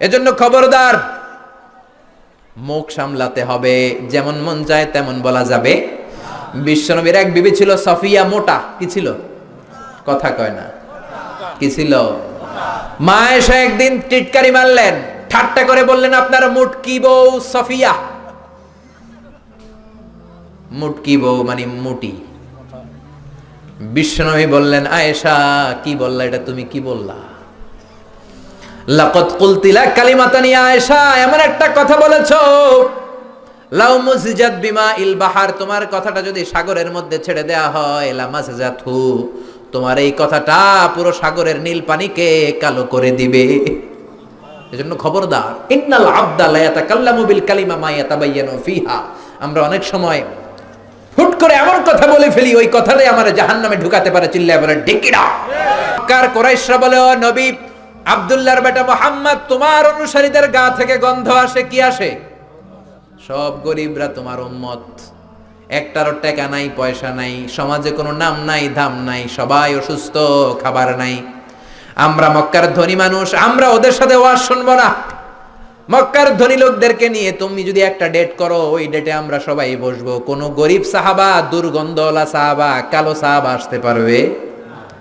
এজন্য খবরদার। মুখ সামলাতে হবে, যেমন মন চায় তেমন বলা যাবে। বিশ্বনবীর এক বিবি ছিল সফিয়া মোটা, কি ছিল? কথা কয় না। কি ছিল? মা এসে একদিন টিটকারি মারলেন, ঠাট্টা করে বললেন, আপনার মুটকি বউ সফিয়া। মুটকি বউ মানে মুটি। বিশ্বনবী বললেন, আয়েশা, কি বললা এটা? তুমি কি বললা? লাকত কুলতিলা এমন একটা কথা বলেছ। লাউ বিমা তোমার কথাটা যদি সাগরের মধ্যে ছেড়ে হয় তোমার এই কথাটা পুরো সাগরের নীল পানিকে কালো করে দিবে। এজন্য খবরদার, ইন্নাল আবদা লা কালিমা মা ফিহা। আমরা অনেক সময় হুট করে এমন কথা বলে ফেলি, ওই কথাটাই আমার জাহান্নামে ঢুকাতে পারে, চিল্লায় বলে ডিকিরা কার কোরাইশরা বলে নবী আব্দুল্লাহর বেটা মোহাম্মদ তোমার অনুসারীদের গা থেকে গন্ধ আসে, কি আসে? সব গরিবরা তোমার উম্মত। একটারও টাকা নাই, পয়সা নাই, সমাজে কোনো নাম নাই ধাম নাই, সবাই অসুস্থ, খাবার নাই। আমরা মক্কার ধনী মানুষ, আমরা ওদের সাথে ওয়াজ শুনব না। মক্কার ধনী লোকদেরকে নিয়ে তুমি যদি একটা ডেট করো, ওই ডেটে আমরা সবাই বসবো। কোনো গরিব সাহাবা, দুর্গন্ধওয়ালা সাহাবা, কালো সাহাবা আসতে পারবে?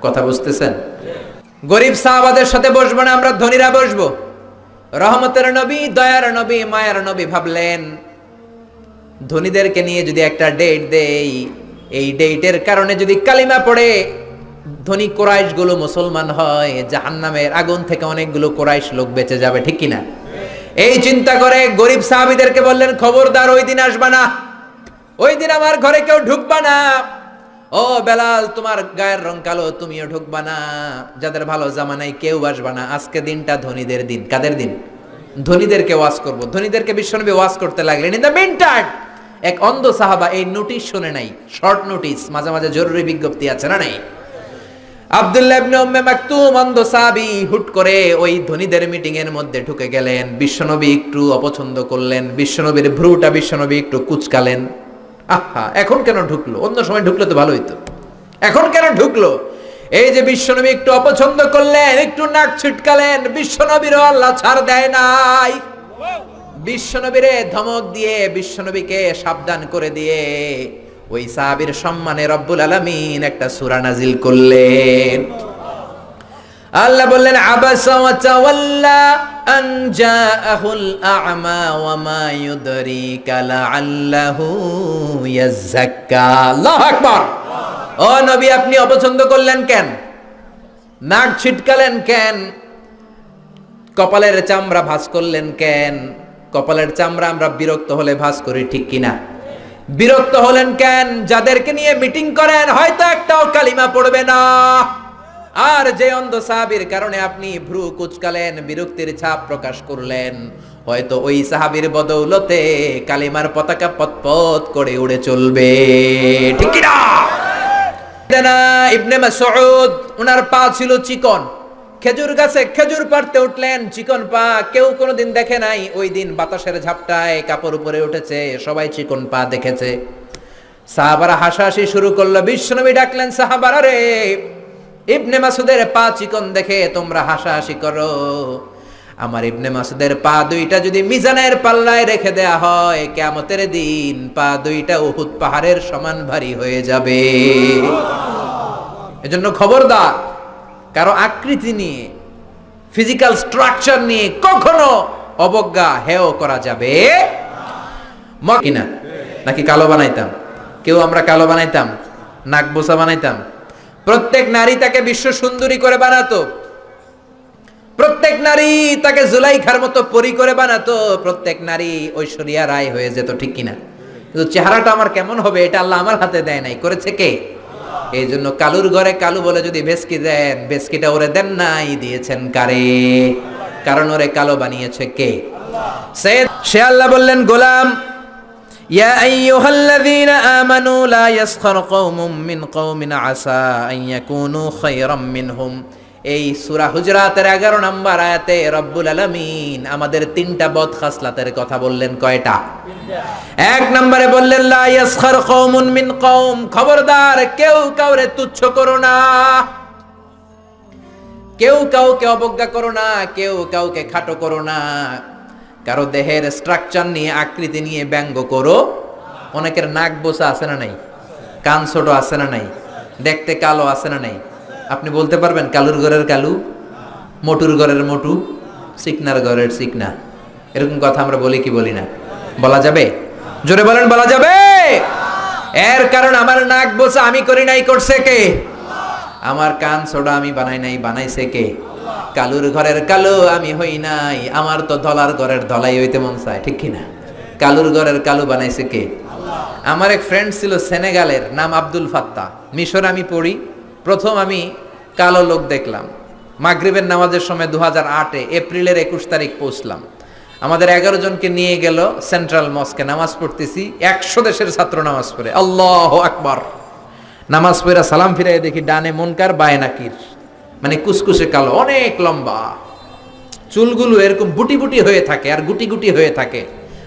কথা বুঝতেছেন? গরিব সাহাবাদের সাথে বসবো না, আমরা ধনীরা বসবো। রহমতের নবী, দয়ার নবী, মায়ার নবী ভাবলেন, ধনীদেরকে নিয়ে যদি একটা ডেট দেই, এই ডেটের কারণে যদি কালিমা পড়ে, ধনী কোরাইশগুলো মুসলমান হয়, জাহান্নামের আগুন থেকে অনেকগুলো কোরাইশ লোক বেঁচে যাবে, ঠিক কিনা? এই চিন্তা করে গরিব সাহাবিদেরকে বললেন, খবরদার, ওই দিন আসবা না। ওই দিন আমার ঘরে কেউ ঢুকবা না। ও বেলাল, তোমার গায়ের রং কালো, তুমিও ঢুকবা না। যাদের ভালো জামা নাই কেউ আসবা না। আজকে দিনটা ধনীদের দিন। কাদের দিন? ধনীদেরকে ওয়াজ করব। ধনীদেরকে বিশ্বনবী ওয়াজ করতে লাগলেন। ইন দ্য মিন এক অন্ধ সাহাবা এই নোটিশ শুনে নাই। শর্ট নোটিশ, মাঝে মাঝে জরুরি বিজ্ঞপ্তি আছে, না নাই? আব্দুল্লাহ ইবনে উম্মে মাকতুম, অন্ধ সাহাবি হুট করে ওই ধনীদের মিটিং এর মধ্যে ঢুকে গেলেন। বিশ্বনবী একটু অপছন্দ করলেন। বিশ্বনবীর ভ্রুটা বিশ্বনবী একটু কুচকালেন। এখন কেন ঢুকলো? অন্য সময় ঢুকলে তো ভালো হইতো। এখন কেন ঢুকলো? এই যে বিশ্বনবী একটু অপছন্দ করলেন, একটু নাক ছিটকালেন বিশ্বনবীরও আল্লাহ ছাড় দেয় নাই। বিশ্বনবীরে ধমক দিয়ে বিশ্বনবীকে সাবধান করে দিয়ে ওই সাহাবীর সম্মানে রব্বুল আলামিন একটা সূরা নাজিল করলেন। আল্লাহ বললেন, আবাসা ওয়া তাওয়াল্লা। জাআহুল আ'মা ওয়া মা ইউদরিকা লাআল্লাহু ইয়াযাক্কা আল্লাহু আকবার। ও নবী, আপনি অপছন্দ করলেন কেন? নাক ছিটকালেন কেন? কপালের চামড়া ভাঁজ করলেন কেন? কপালের চামড়া আমরা বিরক্ত হলে ভাঁজ করি, ঠিক কিনা? বিরক্ত হলেন কেন? যাদেরকে নিয়ে মিটিং করেন, হয়তো একটাও কালিমা পড়বে না। আর যে অন্ধ সাহাবির কারণে আপনি ভ্রু কুচকালেন, বিরক্তির ছাপ প্রকাশ করলেন, হয়তো ওই সাহাবির বদৌলতে কালিমার পতাকা পতপত করে উড়ে চলবে। ঠিক ইবনে মাসউদ ওনার পা ছিল চিকন। খেজুর গাছে খেজুর পাড়তে উঠলেন, চিকন পা কেউ কোনোদিন দেখে নাই। ওই দিন বাতাসের ঝাপটায় কাপড় উপরে উঠেছে, সবাই চিকন পা দেখেছে। সাহাবারা হাসাহাসি শুরু করল, বিশ্বনবী ডাকলেন, সাহাবারা রে ইবনে মাসুদের পা চিকন দেখে তোমরা হাসাহাসি করো। আমার ইবনে মাসুদের পা দুইটা যদি মিজানের পাল্লায় রেখে দেয়া হয় কেমতের দিন পা দুইটা উহুদ পাহাড়ের সমান ভারী হয়ে যাবে। এজন্য খবরদার, কারও আকৃতি নিয়ে, ফিজিক্যাল স্ট্রাকচার নিয়ে কখনো অবজ্ঞা হেয় করা যাবে? কিনা নাকি কালো বানাইতাম? কেউ আমরা কালো বানাইতাম? নাক বোসা বানাইতাম? প্রত্যেক নারী তাকে বিশ্ব সুন্দরী করে বানাতো। প্রত্যেক নারী তাকে জুলাইখার মতো পরি করে বানাতো। প্রত্যেক নারী ঐশ্বরিয়া রায় হয়ে যেত, ঠিক কিনা? কিন্তু চেহারাটা আমার কেমন হবে এটা আল্লাহ আমার হাতে দেয় নাই। করেছে কে? এই জন্য কালুর ঘরে কালু বলে যদি ভেসকি দেন, ভেসকিটা ওরে দেন নাই, দিয়েছেন কারে? কারণ ওরে কালো বানিয়েছে কে? সে আল্লাহ বললেন, গোলাম يا أيها الذين آمنوا لا يسخر قوم من قوم عسى أن يكونوا خيرا منهم এই সুরা হুজরাতের এগারো নম্বর আয়াতে রব্বুল আলমিন আমাদের তিনটা বদ খাসলাতের কথা বললেন কয়টা এক নম্বরে বললেন লা ইয়াসখার কওমুন মিন কওম খবরদার কেউ কাউরে তুচ্ছ করো না কেউ কাউকে অবজ্ঞা করো না কেউ কাউকে খাটো করো না কারও দেহের স্ট্রাকচার নিয়ে আকৃতি নিয়ে ব্যঙ্গ করো। অনেকের নাক বোসা আছে না নাই? কান ছোট আছে না নাই? দেখতে কালো আছে না নাই? আপনি বলতে পারবেন কালুর ঘরের কালু, মোটুর ঘরের মোটু, সিকনার ঘরের সিকনা। এরকম কথা আমরা বলি কি বলি না? বলা যাবে? জোরে বলেন, বলা যাবে? এর কারণ আমার নাক বোসা আমি করি নাই, করছে কে? আমার কান ছোড়া আমি বানাই নাই, বানাইছে কে? কালুর ঘরের কালো, আমি হই নাই। আমার তো ধলার ঘরের ধলাই হইতে মন চায়, ঠিক কিনা? কালুর ঘরের কালো বানাইছে কে? আমার এক ফ্রেন্ড ছিল সেনেগালের, নাম আব্দুল ফাত্তা। মিশর আমি পড়ি, প্রথম আমি কালো লোক দেখলাম। মাগরিবের নামাজের সময় দু হাজার আটে এপ্রিলের একুশ তারিখ পৌঁছলাম। আমাদের এগারো জনকে নিয়ে গেল সেন্ট্রাল মস্কে, নামাজ পড়তেছি। একশো দেশের ছাত্র নামাজ পড়ে। আল্লাহ আকবর। নামাজ পড়া সালাম ফিরাই দেখি ডানে মনকার, বায়ে নাকির। মানে কুসকুসে কালো, অনেক লম্বা। চুলগুলো এরকম বুটি বুটি হয়ে থাকে আর গুটি গুটি হয়ে থাকে।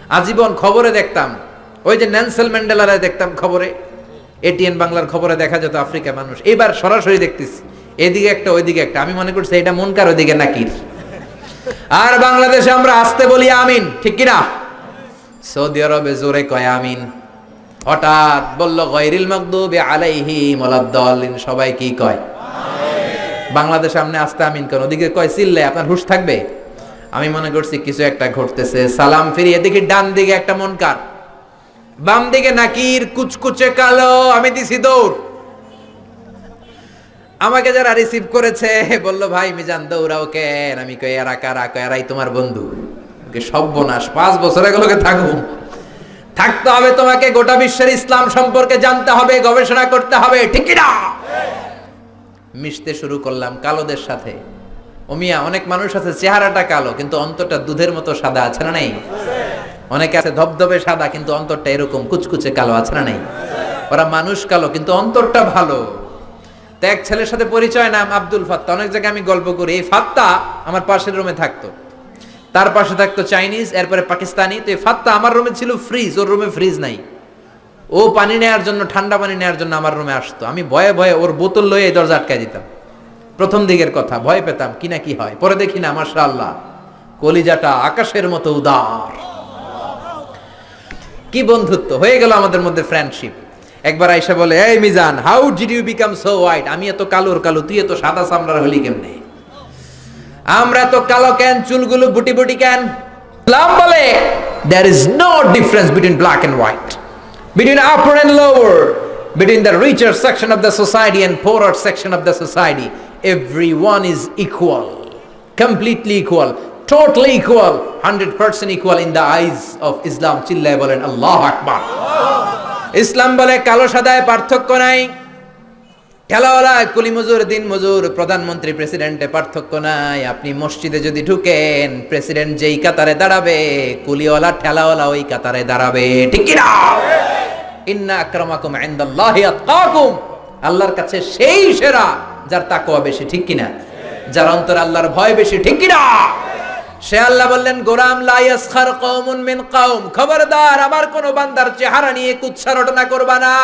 আজীবন খবরে দেখতাম। ওই যে ন্যান্সেল ম্যান্ডেলারে দেখতাম খবরে। এটিএন বাংলার খবরে দেখা যেত আফ্রিকা মানুষ। এবার সরাসরি দেখতেছি। এদিকে একটা, ওইদিকে একটা। আমি মনে করছি এটা মনকার, ওইদিকে নাকির। আর বাংলাদেশে আমরা আসতে বলি আমিন। ঠিক কিনা? সৌদি আরবে জোরে কয় আমিন। হঠাৎ বলল গৈরিল মকদুবে আলাইহি মোলাদ্দলিন সবাই কি কয়? বাংলাদেশে আপনি আসতে আমিন কেন? ওদিকে কয় চিল্লে আপনার হুশ থাকবে? আমি মনে করছি কিছু একটা ঘটতেছে। সালাম ফিরিয়ে দেখি ডান দিকে একটা মনকার বাম দিকে নাকির, কুচকুচে কালো, আমি দিছি দৌড়। আমাকে যারা রিসিভ করেছে, বলল, ভাই, মিজান, দৌড়াও কেন? আমি কই, এরা কারা? এরাই তোমার বন্ধু। সর্বনাশ। পাঁচ বছর এগুলোকে থাকুন থাকতে হবে তোমাকে, গোটা বিশ্বের ইসলাম সম্পর্কে জানতে হবে, গবেষণা করতে হবে, ঠিক না মিশতে শুরু করলাম কালোদের সাথে। ওমিয়া অনেক মানুষ আছে, চেহারাটা কালো, কিন্তু অন্তরটা দুধের মতো সাদা, আছে না নাই? অনেকে আছে ধবধবে সাদা, কিন্তু অন্তরটা এরকম কুচকুচে কালো, আছে না নাই? ওরা মানুষ কালো, কিন্তু অন্তরটা ভালো। তো এক ছেলের সাথে পরিচয়, নাম আব্দুল ফাত্তা। অনেক জায়গায় আমি গল্প করি, এই ফাত্তা আমার পাশের রুমে থাকতো। তার পাশে থাকতো চাইনিজ, এরপরে পাকিস্তানি। তো এই ফাত্তা আমার রুমে ছিল ফ্রিজ, ওর রুমে ফ্রিজ নাই। ও পানি নেওয়ার জন্য, ঠান্ডা পানি নেওয়ার জন্য আমার রুমে আসতো। আমি ভয়ে ভয়ে ওর বোতল লয়ে এই দরজা আটকায় দিতাম। প্রথম দিকের কথা, ভয় পেতাম, কি না কি হয়। পরে দেখি না মাসা আল্লাহ কলিজাটা আকাশের মতো উদার। কি বন্ধুত্ব, হয়ে গেল আমাদের মধ্যে ফ্রেন্ডশিপ একবার আইসা বলে, এই Mizan how did you become so white আমি এত কালোর কালো, তুই এত সাদা চামড়ার হলি কেমনে? আমরা তো কালো কেন, চুলগুলো বুটি বুটি কেন? ইসলাম বলে, there is no difference between black and white. Between upper and lower between the richer section of the society and poorer section of the society everyone is equal completely equal totally equal 100% equal in the eyes of Islam চিল্লায় বলেন আল্লাহ আকবার ইসলাম বলে কালো সাদায় পার্থক্য নাই ঠেলাওয়ালা কুলি মজুর দিন মজুর প্রধানমন্ত্রী প্রেসিডেন্টে পার্থক্য নাই আপনি মসজিদে যদি ঢুকেন প্রেসিডেন্ট যেই কাতারে দাঁড়াবে কুলিওয়ালা ঠেলাওয়ালা ওই কাতারে দাঁড়াবে ঠিক কি না ইন্না আক্রামাকুম আল্লাহর কাছে সেই সেরা যার তাকওয়া বেশি, ঠিক কিনা? যার অন্তর আল্লাহর ভয় বেশি, ঠিক কিনা? সে আল্লাহ বললেন গোরাম লা ইয়াসখার কওমুন মিন কওম, খবরদার, আমার কোন বান্দার চেহারা নিয়ে কুৎসা রটনা করবা না।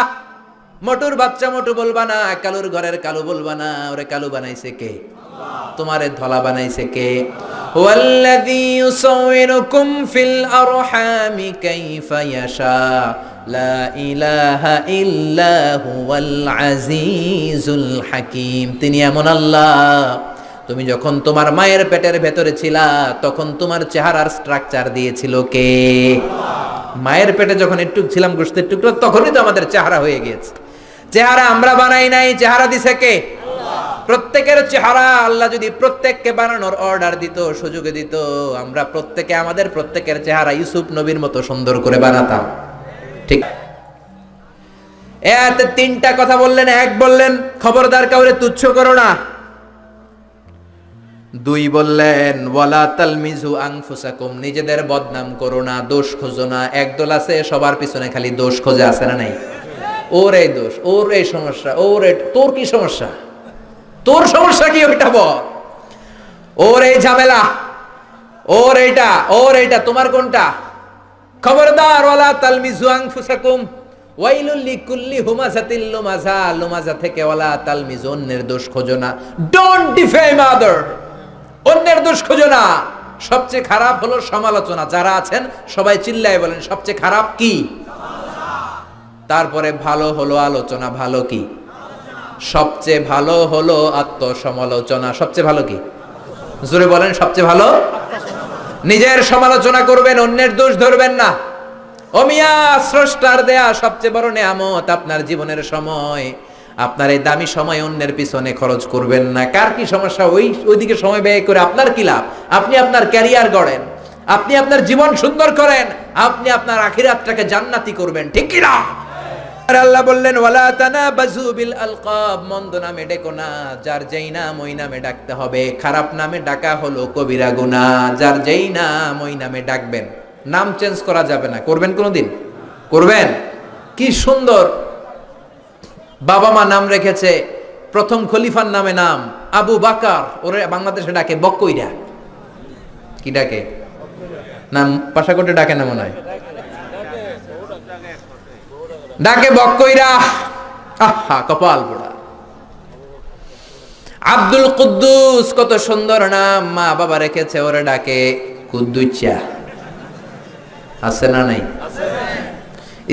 মটুর বাচ্চা মটু বলবা না, কালুর ঘরের কালু বলবা না, ওরে কালু বানাইছে কে? তোমারে ধলা বানাইছে কে? ওয়াল্লাযী ইউসাউইরুকুম ফিল আরহামি কাইফা ইয়াশা লা ইলাহা ইল্লা হুয়াল আজিজুল হাকীম। তিনি এমন আল্লাহ, তুমি যখন তোমার মায়ের পেটের ভেতরে ছিলা, তখন তোমার চেহারার স্ট্রাকচার দিয়েছিল কে? মায়ের পেটে যখন একটু ছিলাম গোষ্ঠীর টুকরো, তখনই তো আমাদের চেহারা হয়ে গিয়েছে। চেহারা আমরা বানাই নাই, চেহারা দিছে কে? প্রত্যেকের চেহারা আল্লাহ যদি প্রত্যেককে বানানোর অর্ডার দিত, সুযোগে দিত, আমরা প্রত্যেকে আমাদের প্রত্যেকের চেহারা ইউসুফ নবীর মতো সুন্দর করে বানাতাম। ঠিক। এতে তিনটা কথা বললেন, এক বললেন, খবরদার কাউরে তুচ্ছ করো না। দুই বললেন, ওয়ালা তালমিজু আনফুসাকুম নিজেদের বদনাম করো না, দোষ খোঁজো না। একদল আছে, সবার পিছনে খালি দোষ খোঁজে, আছে না নাই? ওর এই দোষ, ওর এই সমস্যা, ওর এই, তোর কি সমস্যা? তোর সমস্যা কি ওইটা বল? ওর এই ঝামেলা, ওর এইটা ওর এইটা, তোমার কোনটা? খবরদার, ওয়ালা তালমিজু আনফুসাকুম। ওয়াইলুল লিকুল্লি হুমাজাতিল লুমাজা লুমাজা থেকে ওয়ালা তালমিজ, অন্যের দোষ খোঁজো না। ডোন্ট ডিফেম আদার অন্যের দোষ খোঁজো না। সবচেয়ে খারাপ হলো সমালোচনা। যারা আছেন, সবাই চিল্লায় বলেন, সবচেয়ে খারাপ কি? তারপরে ভালো হলো আলোচনা, ভালো কি? সবচেয়ে ভালো হলো আত্মসমালোচনা। সবচেয়ে ভালো কি? জোরে বলেন, সবচেয়ে ভালো? নিজের সমালোচনা করবেন, অন্যের দোষ ধরবেন না। অমিয়া স্রষ্টার দেয়া সবচেয়ে বড় নেয়ামত আপনার জীবনের সময়। আপনার এই দামি সময় অন্যের পিছনে খরচ করবেন না। কার কি সমস্যা? ওই, ওইদিকে সময় ব্যয় করে আপনার কি লাভ? আপনি আপনার ক্যারিয়ার গড়েন, আপনি আপনার জীবন সুন্দর করেন, আপনি আপনার আখিরাতটাকে জান্নাতি করবেন, ঠিক কি না আর আল্লাহ বললেন, ওয়ালা তানাবাজু বিল আলকাব। মন্দ নামে ডেকো না, যার যেই নাম ওই নামে ডাকতে হবে। খারাপ নামে ডাকা হলো কবিরা গুনাহ যার যেই নাম ওই নামে ডাকবেন। নাম চেঞ্জ করা যাবে না। করবেন কোনোদিন? করবেন? কি সুন্দর! বাবা মা নাম রেখেছে, প্রথম খলিফার নামে নাম, আবু বাকার, ওরে বাংলাদেশে ডাকে বক্কইরা। কি ডাকে? নাম পাশাকোটে ডাকে না মনে হয়? ডাকে বক্কইরা আহা, কপাল পোড়া আব্দুল কুদ্দুস, কত সুন্দর নাম, মা বাবা রেখেছে, ওরে ডাকে কুদ্দুচা আছে না নাই?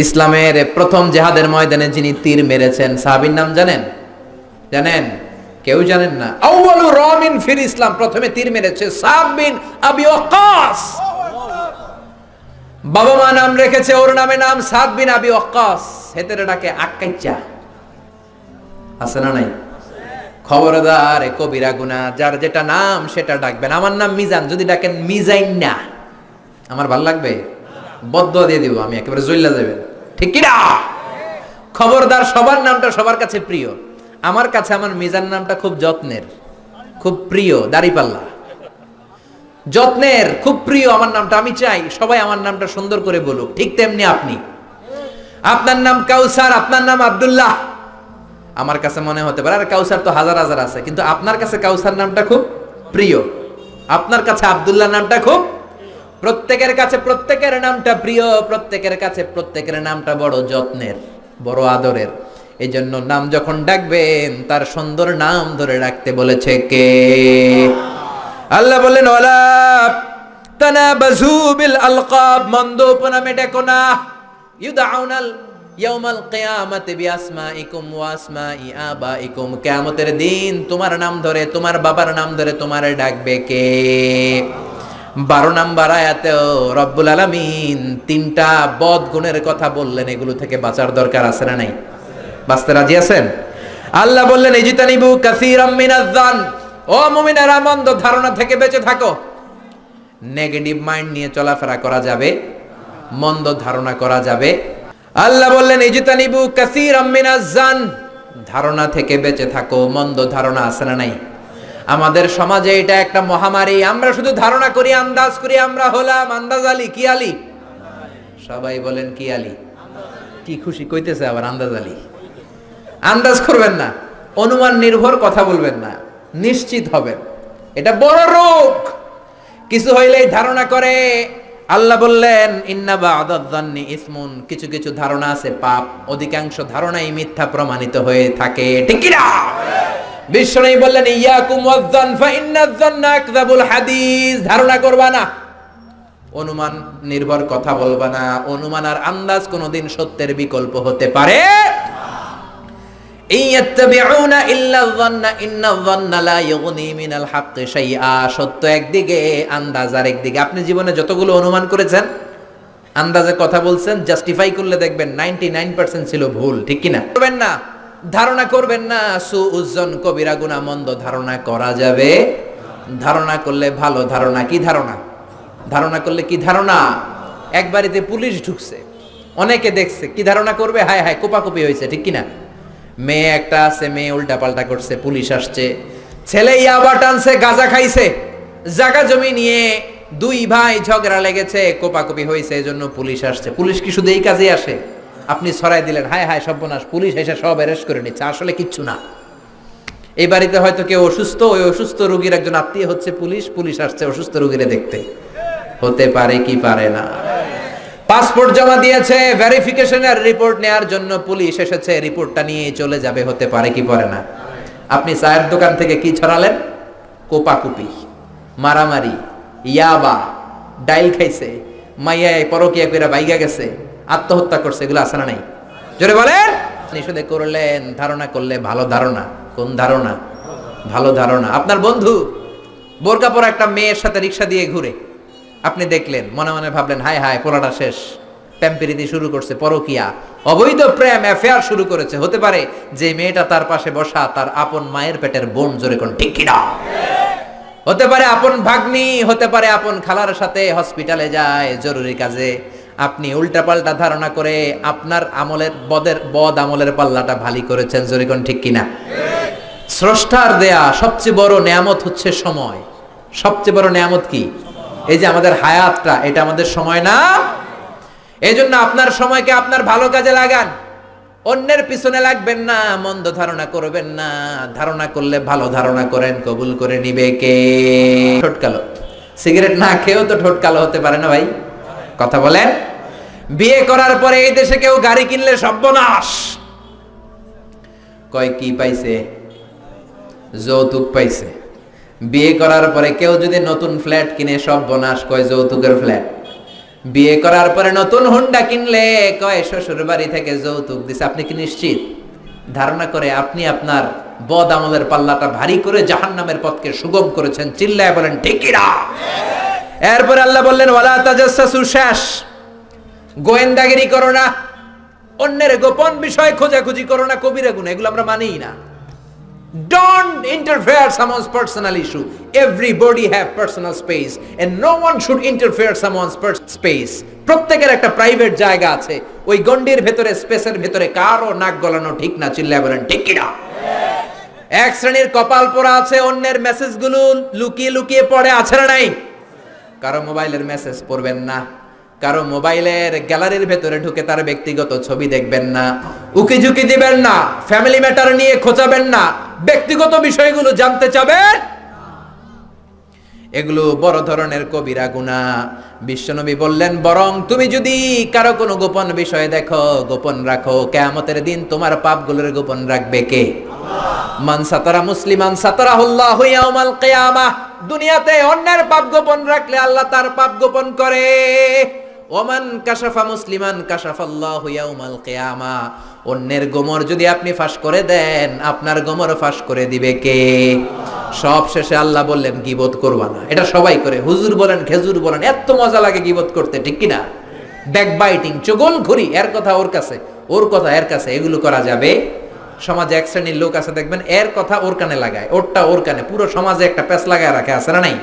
ইসলামের প্রথম জেহাদের ময়দানে যিনি তীর মেরেছেন, সাহাবীর নাম জানেন? জানেন? কেউ জানেন না। আউয়ালু রামিন ফির ইসলাম, প্রথমে তীর মেরেছে সাব বিন আবি ওয়াক্কাস। বাবা মা নাম রেখেছে, ওর নামে নাম সাদ বিন আবি ওয়াক্কাস। হেতেরে ডাকে আক্কাইচা আছে না নাই? খবরদার কবিরা গুনা যার যেটা নাম সেটা ডাকবেন। আমার নাম মিজান, যদি ডাকেন মিজাইন না আমার ভালো লাগবে? বদ্ধ দিয়ে দিব, আমি একেবারে জইলা যাবেন ঠিক কি না? খবরদার সবার নামটা সবার কাছে প্রিয়। আমার কাছে আমার মিজান নামটা খুব যত্নের, খুব প্রিয় দাড়িপাল্লা যত্নের খুব প্রিয় আমার নামটা, আমি চাই সবাই আমার নামটা সুন্দর করে বলুক, ঠিক তেমনি আপনি। আপনার নাম কাউসার, আপনার নাম আব্দুল্লাহ। আমার কাছে মনে হতে পারে, আর কাউসার তো হাজার হাজার আছে, কিন্তু আপনার কাছে কাউসার নামটা খুব প্রিয়। আপনার কাছে আব্দুল্লাহ নামটা খুব প্রত্যেকের কাছে প্রত্যেকের নামটা প্রিয়, প্রত্যেকের কাছে প্রত্যেকের নামটা বড় যত্নের, বড় আদরের। এই জন্য নাম যখন ডাকবেন, তার সুন্দর নাম ধরে রাখতে বলেছে কে? আল্লাহ বললেন ওলা তানাবাজু বিল আলকাব মন্দ উপনামে ডেকো না। ইউদাউনাল ইয়াউমাল কিয়ামাতি বিআসমাইকুম ওয়া আসমাই আবাইকুম কিয়ামতের দিন তোমার নাম ধরে, তোমার বাবার নাম ধরে তোমার ডাকবে কে? বারো নাম্বার আয়াতেও রব্বুল আলামিন তিনটা বদ গুণের কথা বললেন, এগুলো থেকে বাঁচার দরকার আছে না নাই? বাঁচতে রাজি আছেন? আল্লাহ বললেন, ইজিতানিবু কাসীরাম মিনাজ-জান ও মুমিনেরা মন্দ ধারণা থেকে বেঁচে থাকো। নেগেটিভ মাইন্ড নিয়ে চলাফেরা করা যাবে, মন্দ ধারণা করা যাবে। আল্লাহ বললেন, ইজিতানিবু কাসীরাম মিনাজ-জান ধারণা থেকে বেঁচে থাকো, মন্দ ধারণা আছে না নাই? আমাদের সমাজে এটা একটা মহামারী, আমরা শুধু ধারণা করি, আন্দাজ করি, আমরা হলাম আন্দাজ আলী, কি আলী? সবাই বলেন, কি আলী? কি খুশি কইতেছে আবার আন্দাজ আলী? আন্দাজ করবেন না, অনুমান নির্ভর কথা বলবেন না। নিশ্চিত হবেন। এটা বড় রোগ। কিছু হইলেই ধারণা করে। আল্লাহ বললেন, ইন্না বাদানি ইসমুন। কিছু কিছু ধারণা আছে, পাপ। অধিকাংশ ধারণাই মিথ্যা প্রমাণিত হয়ে থাকে। ঠিক কি বললেন, ইয়াকুম ওয়াজ্জান ফা ইন্নাজ-জান্না আকযাবুল হাদিস। ধারণা করবা না। অনুমান নির্ভর কথা বলবা না। অনুমান আর আন্দাজ কোনোদিন সত্যের বিকল্প হতে পারে। একদিকে, আন্দাজ আর একদিকে আপনি জীবনে যতগুলো অনুমান করেছেন, আন্দাজে কথা বলছেন জাস্টিফাই করলে দেখবেন 99% ছিল ভুল, ঠিক কিনা? করবেন না, ধারণা করবেন না সু উজ্জন কবিরা গুনাহ মন্দ ধারণা করা যাবে। ধারণা করলে ভালো, ধারণা কি ধারণা? ধারণা করলে কি ধারণা? এক বাড়িতে পুলিশ ঢুকছে, অনেকে দেখছে, কি ধারণা করবে? হায় হায়, কোপাকুপি হয়েছে, ঠিক কিনা? মেয়ে একটা আছে, মেয়ে উল্টা পাল্টা করছে, পুলিশ আসছে। ছেলে ইয়াবা টানছে, গাজা খাইছে। জায়গা জমি নিয়ে দুই ভাই ঝগড়া লেগেছে, কোপাকপি হয়েছে, এজন্য পুলিশ আসছে। পুলিশ কি শুধু এই কাজে আসে? আপনি ছড়াই দিলেন, হায় হায় সর্বনাশ, পুলিশ এসে সব অ্যারেস্ট করে নিচ্ছে, আসলে কিচ্ছু না। এই বাড়িতে হয়তো কেউ অসুস্থ, ওই অসুস্থ রোগীর একজন আত্মীয় হচ্ছে পুলিশ পুলিশ আসছে অসুস্থ রোগীরে দেখতে। হতে পারে কি পারে না। পাসপোর্ট জমা দিয়েছে ভেরিফিকেশনের রিপোর্ট নেয়ার জন্য পুলিশ এসেছে রিপোর্টটা নিয়ে চলে যাবে, হতে পারে কি পারে না। আপনি চায়ের দোকান থেকে কি ছড়ালেন? কোপাকুপি, মারামারি, ইয়াবা, ডাইল খাইছে মাইয়ায় পরকিয়া কইরা বাইগা গেছে, আত্মহত্যা করছে, এগুলো আছে না নাই? জোরে বলেন! নিষেধে করলেন, ধারণা করলে ভালো ধারণা। কোন ধারণা? ভালো ধারণা। আপনার বন্ধু, বোরকা পরা একটা মেয়ের সাথে রিক্সা দিয়ে ঘুরে আপনি দেখলেন, মনে মনে ভাবলেন, হায় হায় পোলাটা শেষ। প্যাম্পিরিতি শুরু করছে, পরকিয়া। অবৈধ প্রেম অ্যাফেয়ার শুরু করেছে। হতে পারে যে মেয়েটা তার পাশে বসা, তার আপন মায়ের পেটের বোন জোরে কোন, ঠিক হতে পারে আপন ভাগ্নি, হতে পারে আপন খালার সাথে হসপিটালে যায় জরুরি কাজে। আপনি উল্টাপাল্টা ধারণা করে আপনার আমলের বদের, বদ আমলের পাল্লাটা ভারী করেছেন জোরে কোন, ঠিক কিনা? স্রষ্টার দেয়া সবচেয়ে বড় নেয়ামত হচ্ছে সময়। সবচেয়ে বড় নেয়ামত কি? এই যে আমাদের হায়াতটা, এটা আমাদের সময় না। এই জন্য আপনার সময়কে আপনার ভালো কাজে লাগান। অন্যের পিছনে লাগবেন না, মন্দ ধারণা করবেন না। ধারণা করলে ভালো ধারণা করেন, কবুল করে নিবে কে? ঠোটকালো সিগারেট না খেয়েও তো ঠোটকালো হতে পারে না ভাই। কথা বলেন। বিয়ে করার পরে এই দেশে কেউ গাড়ি কিনলে সর্বনাশ। কয় কি পাইছে? যৌতুক পাইছে। বিয়ে করার পরে কেউ যদি নতুন ফ্ল্যাট কিনে, সব বনাস কয় যৌতুকের ফ্ল্যাট? বিয়ে করার পরে নতুন হুন্ডা কিনলে কয়, শ্বশুর বাড়ি থেকে যৌতুক দিছে। আপনি কি নিশ্চিত? ধারণা করে আপনি আপনার বদ আমলের পাল্লাটা ভারী করে জাহান নামের পথকে সুগম করেছেন, চিল্লায় বলেন ঠিকিরা এরপরে আল্লাহ বললেন, ওয়ালা তাজাসসু শেষ গোয়েন্দাগিরি করো না, অন্যের গোপন বিষয় খোঁজাখুঁজি করো না, কবিরা গুণ, এগুলো আমরা মানিই না। Don't interfere someone's personal issue. Everybody have personal space, and no one should interfere someone's space. প্রত্যেকের একটা প্রাইভেট জায়গা আছে। ওই গন্ডির ভেতরে, স্পেসের ভেতরে কারও নাক গলানো ঠিক না। চিল্লায় বলেন, ঠিক কিনা এক শ্রেণির কপাল পোড়া আছে, অন্যের মেসেজগুলো লুকিয়ে লুকিয়ে পড়ে, আছে না নাই? কারও মোবাইলের মেসেজ পড়বেন না। কারও মোবাইলের গ্যালারির ভেতরে ঢুকে তার ব্যক্তিগত ছবি দেখবেন না। উকি ঝুঁকি দিবেন না ফ্যামিলি ম্যাটার নিয়ে খোঁচাবেন না, ব্যক্তিগত বিষয়গুলো জানতে চাবেন এগুলো বড় ধরনের কবিরা গুণা। বিশ্বনবী বললেন, বরং তুমি যদি কারও কোনো গোপন বিষয় দেখো, গোপন রাখো, কেয়ামতের দিন তোমার পাপগুলোর গোপন রাখবে কে? মান সাতারা মুসলিমান সাতারা হুল্লাহ ইয়াউমাল কিয়ামাহ দুনিয়াতে অন্যের পাপ গোপন রাখলে আল্লাহ তার পাপ গোপন করে। ওমান কাশাফা মুসলিমান কাশাফাল্লাহ ইয়াউমাল কিয়ামা। অন্যের গোমর যদি আপনি ফাঁস করে দেন, আপনার গোমর ফাঁস করে দিবে কে? সব শেষে আল্লাহ বললেন, গিবত করবা না। এটা সবাই করে। হুজুর বলেন, খেজুর বলেন, এত মজা লাগে গিবত করতে, ঠিক কিনা? ব্যাক বাইটিং, চগল ঘুরি, এর কথা ওর কাছে, ওর কথা এর কাছে, এগুলো করা যাবে? সমাজে এক শ্রেণির লোক আছে, দেখবেন, এর কথা ওর কানে লাগায়, ওরটা ওর কানে, পুরো সমাজে একটা প্যাচ লাগায় রাখে, আছে না নাই?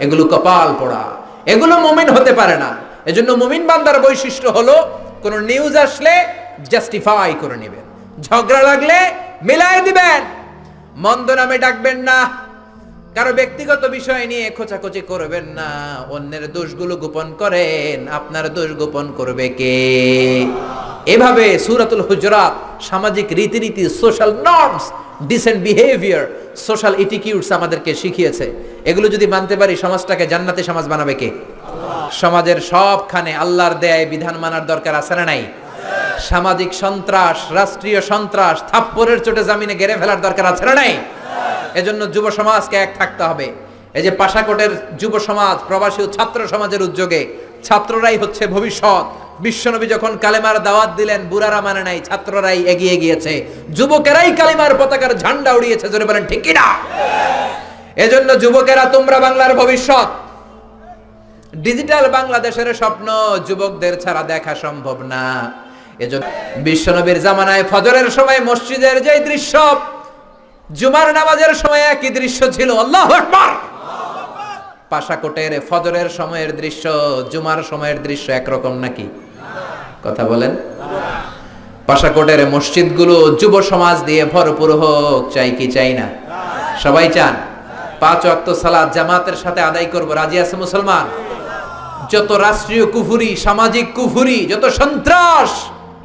এগুলো কপাল পড়া। এগুলো মুমিন হতে পারে না। এজন্য মুমিন বান্দার বৈশিষ্ট্য হলো, কোন নিউজ আসলে জাস্টিফাই করে নেবেন। ঝগড়া লাগলে মিলাই দিবেন। মন্দ নামে ডাকবেন না। কারও ব্যক্তিগত বিষয় নিয়ে খোঁচাখুচি করবেন না। অন্যের দোষগুলো গোপন করেন। আপনার দোষ গোপন করবে কে? এভাবে সুরাতুল হুজরাত, সামাজিক রীতিনীতি social norms decent behaviour social etiquettes আমাদেরকে শিখিয়েছে। এগুলো যদি মানতে পারি, সমাজটাকে জান্নাতি সমাজ বানাবে কে? সমাজের সবখানে আল্লাহর দেয় বিধান মানার দরকার আছে না নাই? সামাজিক সন্ত্রাস, রাষ্ট্রীয় সন্ত্রাস থাপ্পরের চোটে জামিনে গেড়ে ফেলার দরকার আছে না নাই? এজন্য যুব সমাজকে এক থাকতে হবে। এই যে পাশাকোটের যুব সমাজ, প্রবাসী ছাত্র সমাজের উদ্যোগে ছাত্ররাই হচ্ছে ভবিষ্যৎ। বিশ্বনবী যখন কালেমার দাওয়াত দিলেন, বুড়ারা মানে নাই, ছাত্ররাই এগিয়ে গিয়েছে। যুবকেরাই কালেমার পতাকার ঝান্ডা উড়িয়েছে, জোরে বলেন, ঠিক কিনা? এজন্য যুবকেরা, তোমরা বাংলার ভবিষ্যৎ ডিজিটাল বাংলাদেশের স্বপ্ন যুবকদের ছাড়া দেখা সম্ভব না। এজন্য বিশ্বনবীর জামানায় ফজরের সময় মসজিদের যে দৃশ্য, জুমার নামাজের সময় একই দৃশ্য ছিল। আল্লাহ পাশাকোটের ফজরের সময়ের দৃশ্য, জুমার সময়ের দৃশ্য একরকম নাকি? কথা বলেন। পাশাকোটের মসজিদগুলো যুব সমাজ দিয়ে ভরপুর হোক, চাই কি চাই না? সবাই চান। পাঁচ অক্ত সালাদ জামাতের সাথে আদায় করব। রাজি আছে মুসলমান? যত রাষ্ট্রীয় কুফুরি, সামাজিক কুফুরি, যত সন্ত্রাস,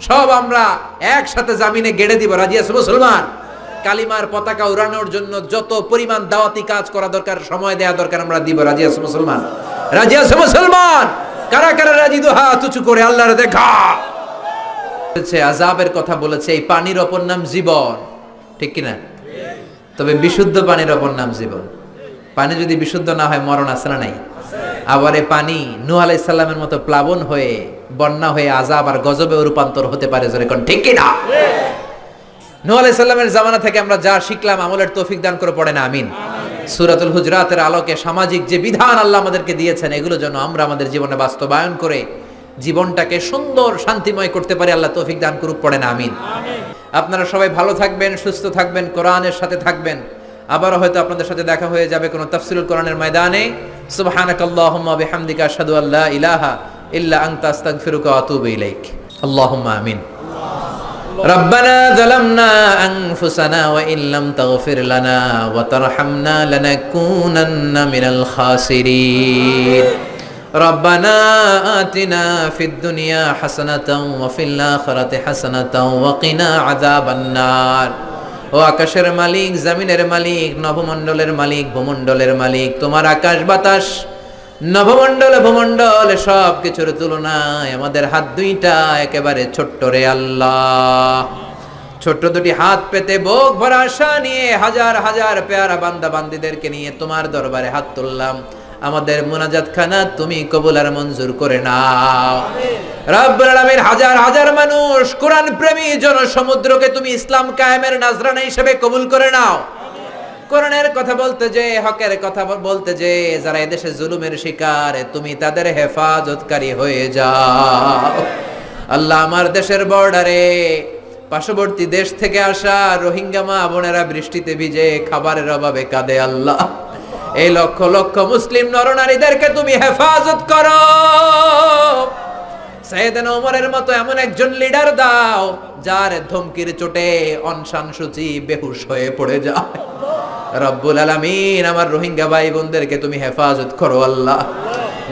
সব আমরা একসাথে জামিনে গেড়ে দিব। রাজি আছে মুসলমান? কালিমার পতাকা উড়ানোর জন্য যত পরিমাণ দাওয়াতি কাজ করা দরকার, সময় দেয়া দরকার আমরা দিব। রাজি আছে মুসলমান? রাজি আছে মুসলমান? কারা কারা রাজি? দু হাত উঁচু করে আল্লাহর দেখা। বলেছে আজাবের কথা বলেছে, এই পানির অপর নাম জীবন। ঠিক কিনা? তবে বিশুদ্ধ পানির অপর নাম জীবন। পানি যদি বিশুদ্ধ না হয়, মরণ আছে না নাই? আবার পানি নু আলাই সাল্লামের মতো প্লাবন হয়ে বন্যা হয়ে আজাব আর গজবে রূপান্তর হতে পারে জোরে কোন ঠিক কিনা? নূ আলাই সাল্লামের জামানা থেকে আমরা যা শিখলাম আমলের তৌফিক দান করে পড়ে না আমিন। সুরাতুল হুজরাতের আলোকে সামাজিক যে বিধান আল্লাহ আমাদেরকে দিয়েছেন এগুলো যেন আমরা আমাদের জীবনে বাস্তবায়ন করে জীবনটাকে সুন্দর শান্তিময় করতে পারি আল্লাহ তৌফিক দান করুক পড়ে না আমিন। আপনারা সবাই ভালো থাকবেন সুস্থ থাকবেন কোরআনের সাথে থাকবেন। আবারও হয়তো আপনাদের সাথে দেখা হয়ে যাবে কোনো তাফসিলুল কোরআনের ময়দানে সুবহানাকাল্লাহুম্মা বিহামদিকা আশহাদু আল্লা ইলাহা ইল্লা আনতা আস্তাগফিরুকা ওয়া আতুবু ইলাইক আল্লাহুম্মা আমিন ربنا ظلمنا أنفسنا وإن لم تغفر لنا وترحمنا لنكونن من الخاسرين ربنا آتنا في الدنيا حسنة وفي الآخرة حسنة وقنا عذاب النار ও আকাশের মালিক, জামিনের মালিক, নবমণ্ডলের মালিক, ভূমণ্ডলের মালিক, তোমার আকাশ বাতাস, নবমণ্ডল, ভূমণ্ডল সব কিছুর তুলনায় আমাদের হাত দুইটা একেবারে ছোট্ট রে আল্লাহ। ছোট্ট দুটি হাত পেতে বোক ভরা আশা নিয়ে হাজার হাজার পেয়ারা বান্দা বান্দিদেরকে নিয়ে তোমার দরবারে হাত তুললাম। আমাদের মোনাজাত খানা তুমি কবুল আর মঞ্জুর করে নাও। হাজার হাজার মানুষ কোরআন প্রেমী জনসমুদ্রকে তুমি ইসলাম কায়েমের নাজরানা হিসেবে কবুল করে নাও। কোরআনের কথা বলতে যে, হকের কথা বলতে যে, যারা এদেশে জুলুমের শিকার, তুমি তাদের হেফাজতকারী হয়ে যাও। আল্লাহ আমার দেশের বর্ডারে পার্শ্ববর্তী দেশ থেকে আসা রোহিঙ্গা মা বোনেরা বৃষ্টিতে ভিজে খাবারের অভাবে কাঁদে আল্লাহ। এই লক্ষ লক্ষ মুসলিম নরনারীদেরকে তুমি হেফাজত করো। ওমরের মতো এমন একজন লিডার দাও, যার ধমকির চোটে অনশান সূচি বেহুশ হয়ে পড়ে যায়। রব্বুল আলামিন, আমার রোহিঙ্গা ভাই বোনদেরকে তুমি হেফাজত করো আল্লাহ।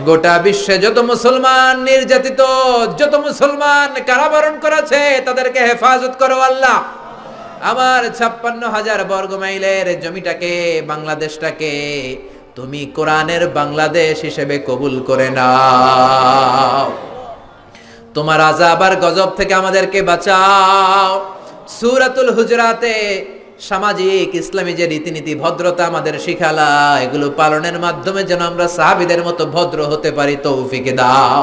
গোটা বিশ্বে যত মুসলমান নির্যাতিত, যত মুসলমান কারাবরণ করেছে, তাদেরকে হেফাজত করো আল্লাহ। আমার ছাপ্পান্ন হাজার বর্গ মাইলের জমিটাকে, বাংলাদেশটাকে তুমি কোরআনের বাংলাদেশ হিসেবে কবুল করে নাও। তোমার আজাব আর গজব থেকে আমাদেরকে বাঁচাও। সুরাতুল হুজরাতে সামাজিক, ইসলামী যে রীতিনীতি, ভদ্রতা আমাদের শিখালা, এগুলো পালনের মাধ্যমে যেন আমরা সাহাবিদের মতো ভদ্র হতে পারি, তৌফিকে দাও।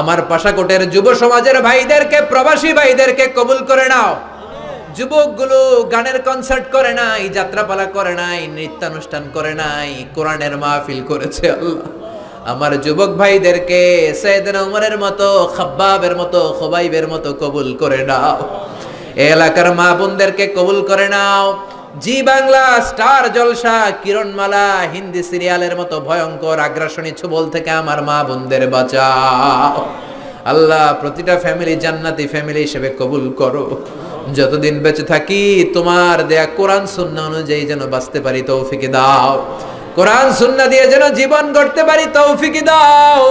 আমার পাশাকোটের যুব সমাজের ভাইদেরকে, প্রবাসী ভাইদেরকে কবুল করে নাও। যুবকগুলো গানের কনসার্ট করে নাই, যাত্রাপালা করে নাই, নৃত্যানুষ্ঠান করে নাই, কোরআনের মাহফিল করেছে আল্লাহ। আমার যুবক ভাইদেরকে সৈয়দনা উমরের মতো, খাব্বাবের মতো, খোবাইবের মতো কবুল করে নাও। এলাকার মা বোনদেরকে কবুল করে নাও। জি বাংলা, স্টার জলসা, কিরণমালা, হিন্দি সিরিয়ালের মতো ভয়ঙ্কর আগ্রাসনী ছবল থেকে আমার মা বোনদের বাঁচাও। আল্লাহ, প্রতিটা ফ্যামিলি জান্নাতি ফ্যামিলি হিসেবে কবুল করো। যতদিন বেঁচে থাকি, তোমার দেয়া কোরআন সুন্নাহ অনুযায়ী যেন বাঁচতে পারি তৌফিকে দাও। কোরআন সুন্না দিয়ে যেন জীবন গড়তে পারি তৌফিকি দাও।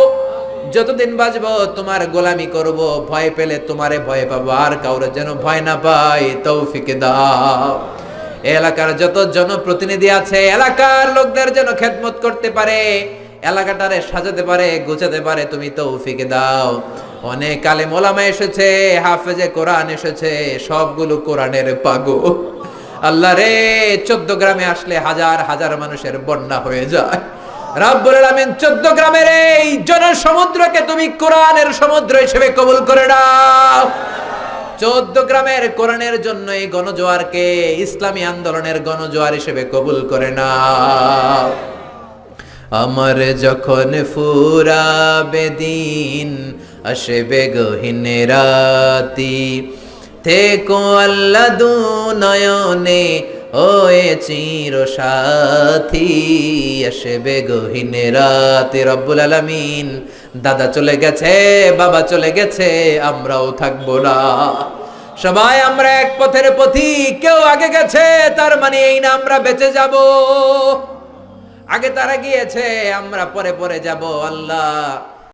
যতদিন বাঁচবো, তোমার গোলামি করব, ভয় পেলে তোমারে ভয় পাবো, আর কাউরে যেন ভয় না পাই তৌফিকে দাও। এলাকার যত জনপ্রতিনিধি আছে, এলাকার লোকদের যেন খেদমত করতে পারে, এলাকাটারে সাজাতে পারে, গুছাতে পারে, তুমি তৌফিকে দাও। অনেক কালে মোলামা এসেছে, হাফেজে কোরআন এসেছে, সবগুলো কোরআনের পাগো আল্লাহ রে, চোদ্দ গ্রামে আসলে হাজার হাজার মানুষের বন্যা হয়ে যায়। রাব্বুল আলামিন চোদ্দ গ্রামের এই জনসমুদ্রকে তুমি কোরআনের সমুদ্র হিসেবে কবুল করে নাও। চোদ্দ গ্রামের কোরআনের জন্য এই গণজোয়ারকে ইসলামী আন্দোলনের গণজোয়ার হিসেবে কবুল করে নাও। আমার যখন ফুরাবে দিন আসবে গহীন রাতি। থেকো আল্লাহ দু নয়নে, ওয়ে চির সাথী। আসবে গহীন রাতে, রব্বুল আলামিন। দাদা চলে গেছে, বাবা চলে গেছে, আমরাও থাকব না। সবাই আমরা এক পথের পথি কেউ আগে গেছে, তার মানে এই না আমরা বেঁচে যাব। আগে তারা গিয়েছে, আমরা পরে পরে যাব, আল্লাহ।